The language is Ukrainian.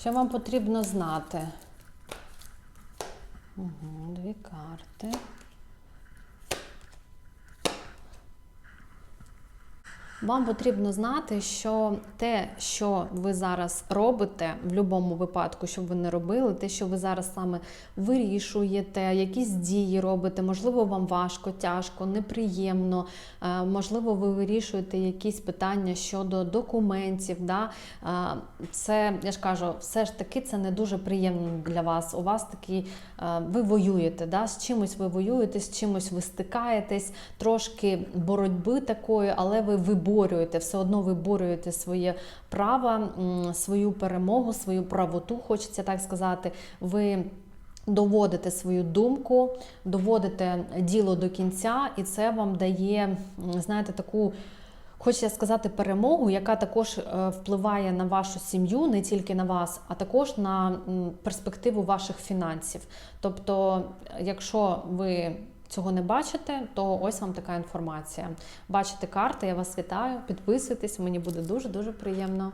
Що вам потрібно знати? Угу, дві карти. Вам потрібно знати, що те, що ви зараз робите, в будь-якому випадку, що ви не робили, те, що ви зараз саме вирішуєте, якісь дії робите, можливо, вам важко, тяжко, неприємно, е, можливо, ви вирішуєте якісь питання щодо документів. Да? Е, Це, я ж кажу, все ж таки це не дуже приємно для вас. У вас такий, е, ви воюєте, да? з чимось ви воюєте, з чимось ви стикаєтесь, трошки боротьби такої, але ви виборюєте, все одно виборюєте своє право, свою перемогу, свою правоту, хочеться так сказати. Ви доводите свою думку, доводите діло до кінця, і це вам дає, знаєте, таку. Хочеться сказати перемогу, яка також е, впливає на вашу сім'ю, не тільки на вас, а також на перспективу ваших фінансів. Тобто, якщо ви цього не бачите, то ось вам така інформація. Бачите карти, я вас вітаю, підписуйтесь, мені буде дуже дуже приємно.